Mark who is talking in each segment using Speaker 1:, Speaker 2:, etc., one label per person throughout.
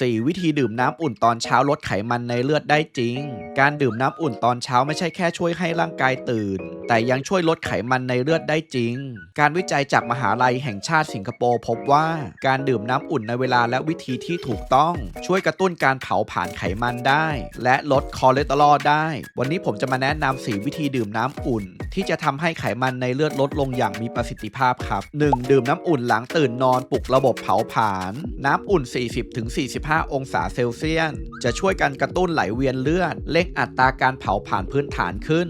Speaker 1: 4 วิธีดื่มน้ำอุ่นตอนเช้าลดไขมันในเลือดได้จริง การดื่มน้ำอุ่นตอนเช้าไม่ใช่แค่ช่วยให้ร่างกายตื่น แต่ยังช่วยลดไขมันในเลือดได้จริง การวิจัยจากมหาลัยแห่งชาติสิงคโปร์พบว่า การดื่มน้ำอุ่นในเวลาและวิธีที่ถูกต้อง ช่วยกระตุ้นการเผาผลาญไขมันได้ และลดคอเลสเตอรอลได้ วันนี้ผมจะมาแนะนำ4วิธีดื่มน้ำอุ่น ที่จะทำให้ไขมันในเลือดลดลงอย่างมีประสิทธิภาพครับ 1. ดื่มน้ำอุ่นหลังตื่นนอนปลุกระบบเผาผลาญน้ำอุ่น 40-45องศาเซลเซียส จะช่วยกันกระตุ้นไหลเวียนเลือดเร่งอัตราการเผาผลาญพื้นฐานขึ้น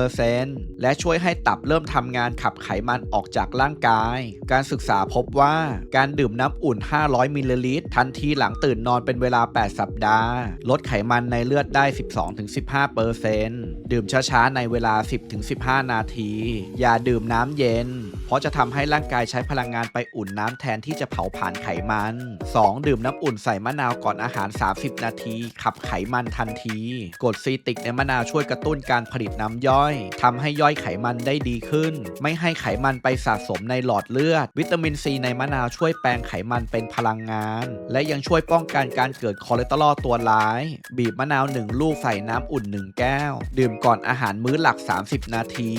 Speaker 1: 10-12%และช่วยให้ตับเริ่มทำงานขับไขมันออกจากร่างกาย การศึกษาพบว่าการดื่มน้ำอุ่น 500 มิลลิลิตร ทันทีหลังตื่นนอนเป็นเวลา 8 สัปดาห์ ลดไขมันในเลือดได้ 12-15%ดื่มช้าๆ ในเวลา 10-15 นาที อย่าดื่มน้ำเย็น ราะจะทำให้ร่างกายใช้พลังงานไปอุ่นน้ำแทนที่จะเผาผลาญไขมัน 2. ดื่มน้ำอุ่นใส่มะนาวก่อนอาหาร 30 นาที ขับไขมันทันทีกรดซีติกในมะนาวช่วยกระตุ้นการผลิตน้ำย่อยทำให้ย่อยไขมันได้ดีขึ้น ไม่ให้ไขมันไปสะสมในหลอดเลือด วิตามินซีในมะนาวช่วยแปลงไขมันเป็นพลังงาน และยังช่วยป้องกันการเกิดคอเลสเตอรอลตัวร้าย บีบมะนาว 1 ลูกใส่น้ำอุ่น 1 แก้ว ดื่มก่อนอาหารมื้อหลัก 30 นาที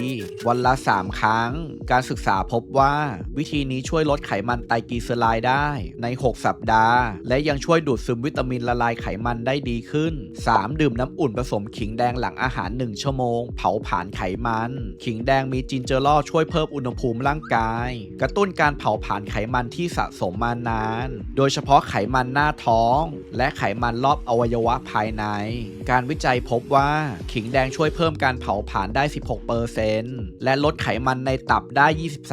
Speaker 1: วันละ 3 ครั้ง การศึกษาพบว่า วิธีนี้ช่วยลดไขมันไตรกลีเซอไรด์ได้ใน 6 สัปดาห์ และยังช่วยดูดซึมวิตามินละลายไขมันได้ดีขึ้น 3. ดื่มน้ำอุ่นผสมขิงแดงหลังอาหาร 1 ชั่วโมง เผาผลาญไขมัน ขิงแดงมีจินเจอรอลช่วยเพิ่มอุณหภูมิร่างกาย กระตุ้นการเผาผลาญไขมันที่สะสมมานาน โดยเฉพาะไขมันหน้าท้อง และไขมันรอบอวัยวะภายใน การวิจัยพบว่าขิงแดงช่วยเพิ่มการเผาผลาญได้ 16%และลดไขมันในตับได้ 23%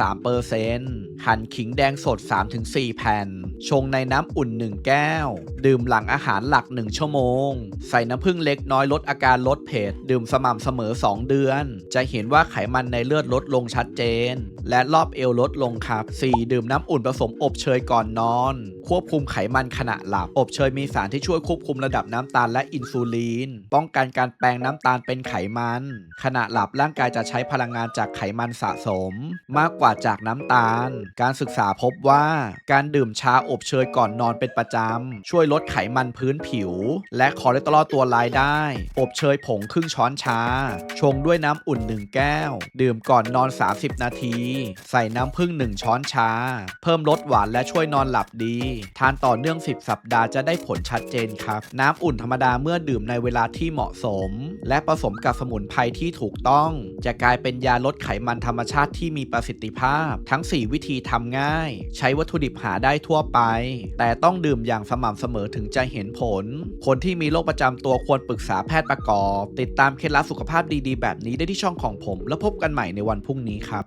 Speaker 1: หั่นขิงแดงสด 3-4 แผ่น ชงในน้ำอุ่น 1 แก้ว ดื่มหลังอาหารหลัก 1 ชั่วโมง ใส่น้ำผึ้งเล็กน้อยลดอาการลดเผ็ด ดื่มสม่ำเสมอ 2 เดือน จะเห็นว่าไขมันในเลือดลดลงชัดเจน และรอบเอวลดลงครับ 4. ดื่มน้ำอุ่นผสมอบเชยก่อนนอน ควบคุมไขมันขณะหลับ อบเชยมีสารที่ช่วยควบคุมระดับน้ำตาลและอินซูลิน ป้องกันการแปลงน้ำตาลเป็นไขมัน ขณะหลับร่างกายจะใช้พลังงานจากไขมันสะสม มากกว่าจากน้ำตาล การศึกษาพบว่า การดื่มชาอบเชยก่อนนอนเป็นประจำ ช่วยลดไขมันพื้นผิว และคอเลสเตอรอลตัวร้ายได้ อบเชยผงครึ่งช้อนชา ชงด้วยน้ำอุ่น 1 แก้ว ดื่มก่อนนอน 30 นาที ใส่น้ำผึ้ง1 ช้อนชา เพิ่มรสหวานและช่วยนอนหลับดี ทานต่อเนื่อง 10 สัปดาห์จะได้ผลชัดเจนครับ น้ำอุ่นธรรมดาเมื่อดื่มในเวลาที่เหมาะสม และผสมกับสมุนไพรที่ถูกต้อง จะกลายเป็นยาลดไขมันธรรมชาติที่มีประสิทธิภาพ ทั้ง 4 วิธีทำง่าย ใช้วัตถุดิบหาได้ทั่วไปแต่ต้องดื่มอย่างสม่ำเสมอถึงจะเห็นผล คนที่มีโรคประจำตัวควรปรึกษาแพทย์ประกอบ ติดตามเคล็ดลับสุขภาพดีๆ แบบนี้ได้ที่ช่องของผม แล้วพบกันใหม่ในวันพรุ่งนี้ครับ